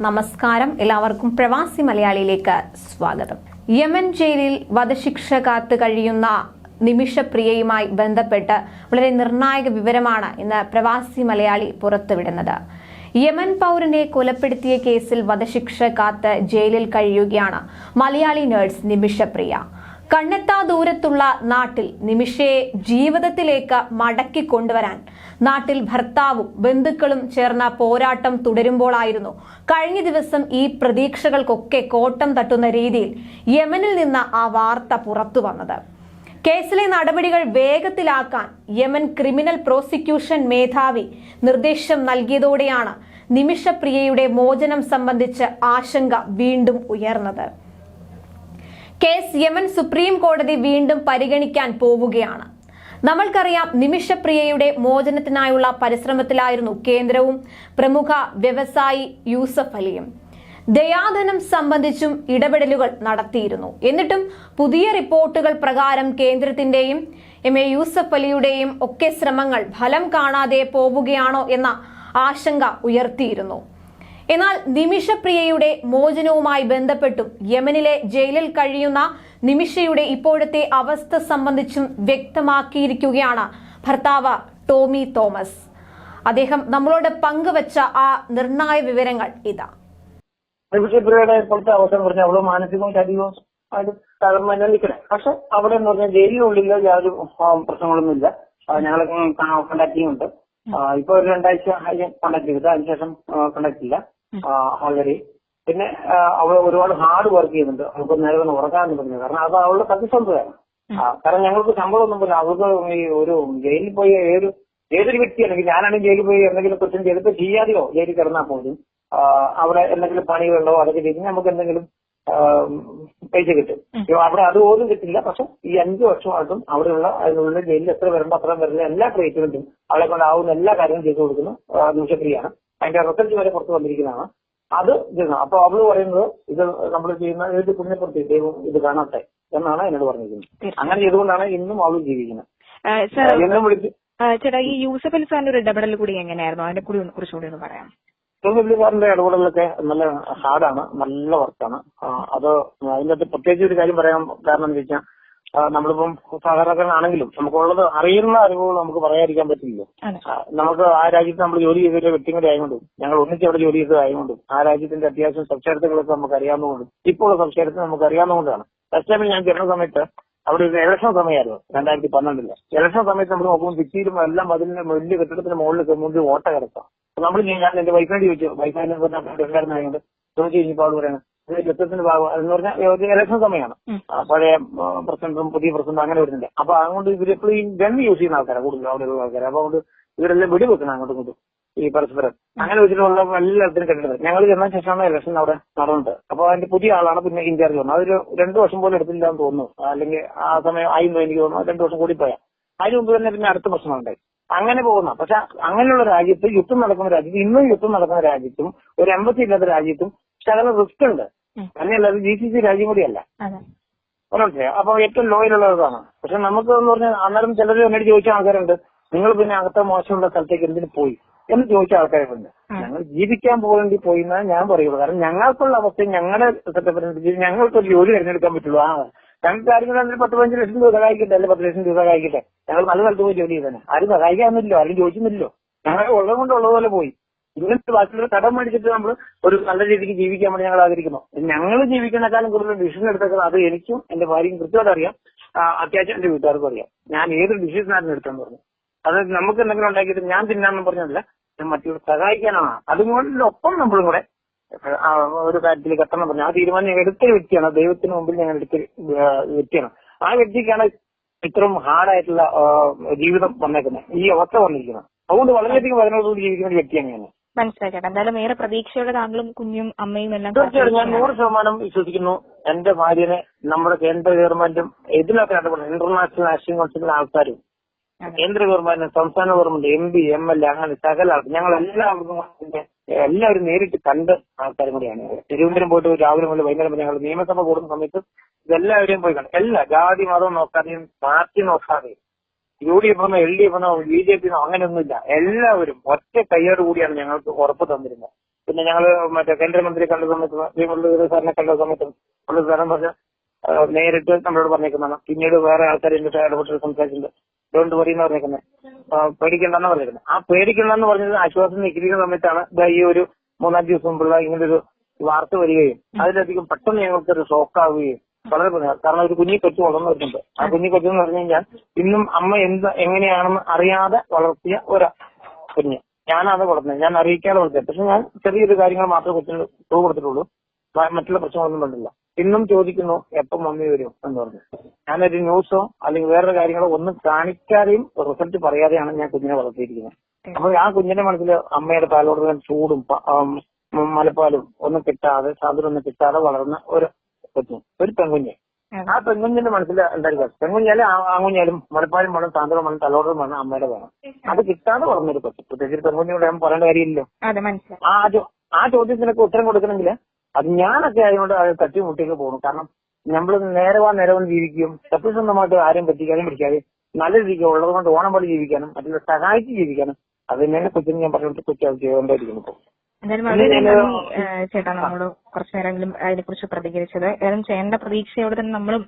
നമസ്കാരം. എല്ലാവർക്കും പ്രവാസി മലയാളിയിലേക്ക് സ്വാഗതം. യമൻ ജയിലിൽ വധശിക്ഷ കാത്തു കഴിയുന്ന നിമിഷപ്രിയയുമായി ബന്ധപ്പെട്ട് വളരെ നിർണായക വിവരമാണ് ഇന്ന് പ്രവാസി മലയാളി പുറത്തുവിടുന്നത്. യമൻ പൗരനെ കൊലപ്പെടുത്തിയ കേസിൽ വധശിക്ഷ കാത്ത് ജയിലിൽ കഴിയുകയാണ് മലയാളി നഴ്സ് നിമിഷപ്രിയ. കണ്ണെത്താ ദൂരത്തുള്ള നാട്ടിൽ നിമിഷയെ ജീവിതത്തിലേക്ക് മടക്കി കൊണ്ടുവരാൻ. നാട്ടിൽ ഭർത്താവും ബന്ധുക്കളും ചേർന്ന പോരാട്ടം തുടരുമ്പോഴായിരുന്നു കഴിഞ്ഞ ദിവസം ഈ പ്രതീക്ഷകൾക്കൊക്കെ കോട്ടം തട്ടുന്ന രീതിയിൽ യമനിൽ നിന്ന് ആ വാർത്ത പുറത്തു വന്നത്. കേസിലെ നടപടികൾ വേഗത്തിലാക്കാൻ യമൻ ക്രിമിനൽ പ്രോസിക്യൂഷൻ മേധാവി നിർദ്ദേശം നൽകിയതോടെയാണ് നിമിഷപ്രിയയുടെ മോചനം സംബന്ധിച്ച് ആശങ്ക വീണ്ടും ഉയർന്നത്. കേസ് യമൻ സുപ്രീം കോടതി വീണ്ടും പരിഗണിക്കാൻ പോവുകയാണ്. നമ്മൾക്കറിയാം നിമിഷപ്രിയയുടെ മോചനത്തിനായുള്ള പരിശ്രമത്തിലായിരുന്നു കേന്ദ്രവും പ്രമുഖ വ്യവസായി യൂസഫ് അലിയും. ദയാധനം സംബന്ധിച്ചും ഇടപെടലുകൾ നടത്തിയിരുന്നു. എന്നിട്ടും പുതിയ റിപ്പോർട്ടുകൾ പ്രകാരം കേന്ദ്രത്തിന്റെയും എം എ യൂസഫ് അലിയുടെയും ഒക്കെ ശ്രമങ്ങൾ ഫലം കാണാതെ പോവുകയാണോ എന്ന ആശങ്ക ഉയർത്തിയിരുന്നു. എന്നാൽ നിമിഷപ്രിയയുടെ മോചനവുമായി ബന്ധപ്പെട്ടും യമനിലെ ജയിലിൽ കഴിയുന്ന നിമിഷയുടെ ഇപ്പോഴത്തെ അവസ്ഥ സംബന്ധിച്ചും വ്യക്തമാക്കിയിരിക്കുകയാണ് ഭർത്താവ് ടോമി തോമസ്. അദ്ദേഹം നമ്മളോട് പങ്കുവച്ച ആ നിർണായ വിവരങ്ങൾ ഇതാ. നിമിഷപ്രിയയുടെ ഇപ്പോഴത്തെ അവസ്ഥ എന്ന് പറഞ്ഞാൽ അവൾ മാനസികവും ശാരീരികവും പക്ഷെ അവിടെ എന്ന് പറഞ്ഞാൽ ജയിലിനുള്ളിൽ യാതൊരു പ്രശ്നങ്ങളൊന്നുമില്ല. ഞങ്ങളൊക്കെ കോണ്ടാക്ട് ചെയ്യുന്നുണ്ട്. ഇപ്പൊ ഒരു രണ്ടാഴ്ച കോണ്ടാക്ട് ചെയ്തത് അതിനുശേഷം കോണ്ടാക്ട് ഇല്ല. ഓൾറെഡി പിന്നെ അവൾ ഒരുപാട് ഹാർഡ് വർക്ക് ചെയ്യുന്നുണ്ട്. അവൾക്ക് നേരെ ഒന്ന് ഉറങ്ങാൻ പറഞ്ഞു കാരണം അത് അവളുടെ സത്യസന്ധതയാണ്. കാരണം ഞങ്ങൾക്ക് ശമ്പളം ഒന്നും പോലും അവൾക്ക് ഈ ഒരു ജയിലിൽ പോയി ഏതൊരു ഏതൊരു വ്യക്തിയാണെങ്കിൽ ഞാനാണെങ്കിൽ ജയിലിൽ പോയി എന്തെങ്കിലും കുറ്റം ചെയ്തിട്ട് ചെയ്യാതെയോ ജയിലിൽ കിടന്നാൽ പോലും അവിടെ എന്തെങ്കിലും പണികളുണ്ടോ അതൊക്കെ ചെയ്ത് നമുക്ക് എന്തെങ്കിലും പൈസ കിട്ടും. അവിടെ അത് പോലും കിട്ടില്ല. പക്ഷെ ഈ അഞ്ചു വർഷമായിട്ടും അവിടെയുള്ള അതിനുള്ള ജയിലിൽ എത്ര വരുമ്പോ അത്രയും വരുന്ന എല്ലാ ട്രീറ്റ്മെന്റും അവളെ കൊണ്ടാവുന്ന എല്ലാ കാര്യങ്ങളും ചെയ്തു കൊടുക്കുന്ന. നിമിഷപ്രിയാണ് അതിന്റെ റിസൾട്ട് വരെ പുറത്ത് വന്നിരിക്കുന്നതാണ്. അത് ചെയ്യുന്നത് അപ്പൊ അവൾ പറയുന്നത് ഇത് നമ്മൾ ചെയ്യുന്ന ഏത് പുണ്യപ്രതി ദൈവം ഇത് കാണട്ടെ എന്നാണ് എന്നോട് പറഞ്ഞിരിക്കുന്നത്. അങ്ങനെ ചെയ്തുകൊണ്ടാണ് ഇന്നും അവൾ ജീവിക്കുന്നത്. എന്നും വിളിച്ച് ചേട്ടാ ഈ യൂസഫ് അലി സാറിന്റെ ഒരു ഇടപെടൽ കൂടി എങ്ങനെയായിരുന്നു? അതിനെ കൂടി കുറച്ചുകൂടി ഒന്ന് പറയാം പുള്ളിക്കാരന്റെ ഇടപെടലൊക്കെ നല്ല ഹാർഡാണ് നല്ല വർക്കാണ്. അത് അതിന്റെ അകത്ത് പ്രത്യേകിച്ച് ഒരു കാര്യം പറയാൻ കാരണം എന്ന് വെച്ചാൽ നമ്മളിപ്പം സാധാരണക്കാരനാണെങ്കിലും നമുക്കുള്ളത് അറിയുന്ന അറിവുകൾ നമുക്ക് പറയാതിരിക്കാൻ പറ്റില്ലല്ലോ. നമുക്ക് ആ രാജ്യത്ത് നമ്മൾ ജോലി ചെയ്തൊരു വ്യക്തിയും കൂടെ ആയതുകൊണ്ടും ഞങ്ങൾ ഒന്നിച്ച് അവിടെ ജോലി ചെയ്തത് ആയതുകൊണ്ടും ആ രാജ്യത്തിന്റെ അത്യാവശ്യം സംസ്കാരത്തുകളൊക്കെ നമുക്ക് അറിയാവുന്നതുകൊണ്ടും ഇപ്പോൾ സംസാരത്തിൽ സംസ്കാരത്തെ നമുക്ക് അറിയാവുന്നതുകൊണ്ടാണ് ഫസ്റ്റ് ടൈമിൽ ഞാൻ ചേർന്ന സമയത്ത് അവിടെ ഒരു ഇലക്ഷൻ സമയമായിരുന്നു രണ്ടായിരത്തി പന്ത്രണ്ടിൽ ഇലക്ഷൻ സമയത്ത് നമ്മൾ നോക്കുമ്പോൾ ഭിത്തിയിലും എല്ലാം അതിന്റെ വലിയ കെട്ടിടത്തിന്റെ മുകളിൽ മുന്നിൽ ഓട്ട കിടക്കാം. നമ്മൾ ഞാൻ എന്റെ വൈഫിനോട് ചോദിച്ചു വൈഫിനെ ഉണ്ടായിരുന്നതുകൊണ്ട് ചോദിച്ചു കഴിഞ്ഞപ്പോൾ അവൾ പറയണം യുദ്ധത്തിന്റെ ഭാഗം എന്ന് പറഞ്ഞാൽ ഒരു ഇലക്ഷൻ സമയമാണ്. പഴയ പ്രസിഡന്റും പുതിയ പ്രസിഡന്റും അങ്ങനെ വരുന്നുണ്ട്. അപ്പൊ അതുകൊണ്ട് ഇവരെപ്പോഴും ഈ ഗൺ യൂസ് ചെയ്യുന്ന ആൾക്കാരാണ് കൂടുതൽ അവിടെയുള്ള ആൾക്കാർ അപ്പൊ അതുകൊണ്ട് ഇവരെല്ലാം വെടിവെക്കണം അങ്ങോട്ടും ഇങ്ങോട്ടും. ഈ പരസ്പരം. അങ്ങനെ വെച്ചിട്ടുള്ള എല്ലാത്തിനും കണ്ടിട്ടുണ്ട് ഞങ്ങൾ ചെന്ന ശേഷമാണ് ഇലക്ഷൻ അവിടെ നടന്നത്. അപ്പൊ അതിന്റെ പുതിയ ആളാണ് പിന്നെ ഇൻചാർജ് വന്നത്. അതൊരു രണ്ടു വർഷം പോലും എടുത്തില്ല എന്ന് തോന്നുന്നു. അല്ലെങ്കിൽ ആ സമയം ആയിരുന്നു എനിക്ക് തോന്നുന്നു. രണ്ടു വർഷം കൂടി പോയാൽ അതിന് മുമ്പ് തന്നെ പിന്നെ അടുത്ത പ്രശ്നമുണ്ടായി അങ്ങനെ പോകുന്ന പക്ഷെ അങ്ങനെയുള്ള രാജ്യത്ത് യുദ്ധം നടക്കുന്ന രാജ്യത്ത് ഇന്നും യുദ്ധം നടക്കുന്ന രാജ്യത്തും ഒരു എംബസി ഇല്ലാത്ത രാജ്യത്തും ശകലം റിസ്ക് ഉണ്ട്. തന്നെയല്ല അത് ജി സി സി രാജ്യം കൂടിയല്ല. മനസ്സിലായോ? അപ്പൊ ഏറ്റവും ലോയിലുള്ളതാണ് പക്ഷെ നമുക്ക് എന്ന് പറഞ്ഞാൽ അന്നേരം ചിലർ എന്നോട് ചോദിച്ച ആൾക്കാരുണ്ട്. നിങ്ങൾ പിന്നെ അകത്തെ മോശമുള്ള സ്ഥലത്തേക്ക് എന്തിനു പോയി? എന്ന് ചോദിച്ച ആൾക്കാരുണ്ട്. ഞങ്ങൾ ജീവിക്കാൻ പോകേണ്ടി പോയി എന്നാണ് ഞാൻ പറയുള്ളൂ. കാരണം ഞങ്ങൾക്കുള്ള അവസ്ഥ ഞങ്ങളുടെ സെറ്റപ്പിനനുസരിച്ച് ഞങ്ങൾക്ക് ഒരു ജോലി തിരഞ്ഞെടുക്കാൻ പറ്റുള്ളൂ. ആ ഞങ്ങൾക്ക് ആരെങ്കിലും പത്ത് പതിനഞ്ച് ലക്ഷം രൂപ സഹായിക്കട്ടെ അല്ലെങ്കിൽ പത്ത് ലക്ഷം രൂപ സഹായിക്കട്ടെ. ഞങ്ങൾ നല്ല സ്ഥലത്ത് പോയി ജോലി ചെയ്തേനെ ആരും സഹായിക്കാമെന്നില്ലോ ആരും ചോദിക്കുന്നില്ലല്ലോ. ഞങ്ങൾ ഉള്ളത് കൊണ്ട് ഉള്ളതുപോലെ പോയി. ഇങ്ങനത്തെ ബാക്കിയുള്ള കടം മേടിച്ചിട്ട് നമ്മൾ ഒരു നല്ല രീതിക്ക് ജീവിക്കാൻ വേണ്ടി ഞങ്ങൾ ആഗ്രഹിക്കുന്നു. ഞങ്ങൾ ജീവിക്കുന്നേക്കാളും കൂടുതൽ ഡിസിഷൻ എടുത്തേക്കുന്നത് അത് എനിക്കും എന്റെ ഭാര്യയും കൃത്യമായിട്ട് അറിയാം. അത്യാവശ്യം എന്റെ വീട്ടുകാർക്കും അറിയാം. ഞാൻ ഏത് ഡിസിഷനായിരുന്നു എടുത്തെന്ന് പറഞ്ഞു. അത് നമുക്ക് എന്തെങ്കിലും ഉണ്ടാക്കിയിട്ട് ഞാൻ തിന്നാന്ന് പറഞ്ഞതല്ല ഞാൻ മറ്റുള്ള സഹായിക്കാനാണ്. അതുകൊണ്ടൊപ്പം നമ്മളും കൂടെ ഒരു കാര്യത്തിൽ കെട്ടണം പറഞ്ഞു ആ തീരുമാനം ഞങ്ങൾ എടുത്ത വ്യക്തിയാണ്. ദൈവത്തിന് മുമ്പിൽ ഞാൻ എടുത്ത വ്യക്തിയാണ്. ആ വ്യക്തിക്കാണ് ഇത്രയും ഹാർഡായിട്ടുള്ള ജീവിതം വന്നേക്കുന്നത്. ഈ അവസ്ഥ വന്നിരിക്കുന്നത്. അതുകൊണ്ട് വളരെയധികം വേദനയോടുകൂടി ജീവിക്കുന്ന ഒരു വ്യക്തിയാണ് ഞാൻ. മനസ്സിലാക്കട്ടെ എന്തായാലും ഏറെ പ്രതീക്ഷയോടെ താങ്കളും കുഞ്ഞും അമ്മയും എല്ലാം ഞാൻ നൂറ്. ശതമാനം വിശ്വസിക്കുന്നു. എന്റെ ഭാര്യനെ നമ്മുടെ കേന്ദ്ര ഗവൺമെന്റും ഇതിനൊക്കെ ഇന്റർനാഷണൽ ആക്ഷൻ കൗൺസിലിലെ ആൾക്കാരും. കേന്ദ്ര ഗവൺമെന്റ് സംസ്ഥാന government M P M L A അങ്ങനെ സകല ഞങ്ങൾ എല്ലാവർക്കും എല്ലാവരും നേരിട്ട് കണ്ട് ആൾക്കാരും കൂടിയാണ്. തിരുവനന്തപുരം പോയിട്ട് രാവിലെ മുതൽ വൈകുന്നേരം ഞങ്ങൾ നിയമസഭ കൂടുന്ന സമയത്ത് ഇതെല്ലാവരെയും പോയി കണ്ടു. എല്ലാ ജാതി മതം നോക്കാതെയും പാർട്ടി നോക്കാതെയും യു ഡി എഫ് എന്നോ എൽ ഡി എഫ് എന്നോ ബി ജെ പി എന്നോ അങ്ങനെയൊന്നുമില്ല. എല്ലാവരും ഒറ്റ കൈയോട് കൂടിയാണ് ഞങ്ങൾക്ക് ഉറപ്പ് തന്നിരുന്നത്. പിന്നെ ഞങ്ങൾ മറ്റേ കേന്ദ്രമന്ത്രി കണ്ട സമയത്ത് ശ്രീ സാറിനെ കണ്ട സമയത്ത് മുരളീധരൻ പറഞ്ഞ നേരിട്ട് നമ്മളോട് പറഞ്ഞേക്കുന്നതാണ്. പിന്നീട് വേറെ ആൾക്കാർ എന്നിട്ട് ഇടപെട്ട് സംസാരിച്ചിട്ടുണ്ട്. ഡോണ്ട് വറി എന്ന് പറഞ്ഞേക്കുന്നത് പേടിക്കണ്ടെന്ന് പറഞ്ഞേക്കുന്നത് ആ പേടിക്കണ്ടെന്ന് പറഞ്ഞത് ആശ്വാസം നിൽക്കുന്ന സമയത്താണ് ഈ ഒരു മൂന്നാൽ ദിവസം മുമ്പുള്ള ഇങ്ങനൊരു വാർത്ത വരികയും അതിലധികം പെട്ടെന്ന് ഞങ്ങൾക്ക് ഒരു ഷോക്ക് ആവുകയും വളരെ കാരണം ഒരു കുഞ്ഞി കൊച്ചു വളർന്നു വരുന്നുണ്ട്. ആ കുഞ്ഞി കൊച്ചു എന്ന് പറഞ്ഞു കഴിഞ്ഞാൽ ഇന്നും അമ്മ എന്ത് എങ്ങനെയാണെന്ന് അറിയാതെ വളർത്തിയ ഒരു കുഞ്ഞ്. ഞാനാണ് വളർന്നത്. ഞാൻ അറിയിക്കാതെ വളർത്തിയത്. പക്ഷെ ഞാൻ ചെറിയൊരു കാര്യങ്ങൾ മാത്രമേ കൊച്ചിന് കൊടുത്തിട്ടുള്ളൂ. മറ്റുള്ള പ്രശ്നങ്ങളൊന്നും കണ്ടില്ല. ഇന്നും ചോദിക്കുന്നു എപ്പം മമ്മി വരും? എന്ന് പറഞ്ഞു. ഞാനൊരു ന്യൂസോ അല്ലെങ്കിൽ വേറൊരു കാര്യങ്ങളോ ഒന്നും കാണിക്കാതെയും റിസൾട്ട് പറയാതെയാണ് ഞാൻ കുഞ്ഞിനെ വളർത്തിയിരിക്കുന്നത്. അപ്പൊ ആ കുഞ്ഞിന്റെ മനസ്സിൽ അമ്മയുടെ പാലോട് ചൂടും മലപ്പാലും ഒന്നും കിട്ടാതെ സാധനം ഒന്നും കിട്ടാതെ വളർന്ന ഒരു കൊച്ചു ഒരു പെൺകുഞ്ഞ്. ആ പെൺകുഞ്ഞിന്റെ മനസ്സിൽ എന്തായാലും പെൺകുഞ്ഞാലും ആ- മലപ്പാലും മുലപ്പാലും വേണം സാന്ദ്രം വേണം തലോടും വേണം അമ്മയുടെ വേണം. അത് കിട്ടാതെ വളർന്നൊരു കൊച്ചു. പ്രത്യേകിച്ച് പെൺകുഞ്ഞിനോട് ഞാൻ പറയേണ്ട കാര്യമില്ലല്ലോ. ആ ആ ചോദ്യത്തിനൊക്കെ ഉത്തരം കൊടുക്കണമെങ്കിൽ അത് ഞാനൊക്കെ ആയതുകൊണ്ട് അത് തട്ടിമുട്ടിയൊക്കെ പോകും കാരണം നമ്മൾ നേരവാ നേരവും ജീവിക്കും. സത്യസന്ധമായിട്ട് ആരും പറ്റിക്കാനും പിടിക്കാതെ നല്ല രീതിക്ക് ഉള്ളത് കൊണ്ട് ഓണം പോലെ ജീവിക്കാനും അതിനെ സഹായിച്ച് ജീവിക്കാനും അത് തന്നെയാണ് കൊച്ചിന് ഞാൻ പറഞ്ഞിട്ട് കൊച്ചു അത് ചെയ്തുകൊണ്ടിരിക്കുന്നു ഇപ്പോൾ ചേട്ടാ നമ്മളോട് കുറച്ചു നേരമെങ്കിലും അതിനെ കുറിച്ച് പ്രതികരിച്ചത്. ഏതായാലും ചെയ്യേണ്ട പ്രതീക്ഷയോടെ തന്നെ നമ്മളും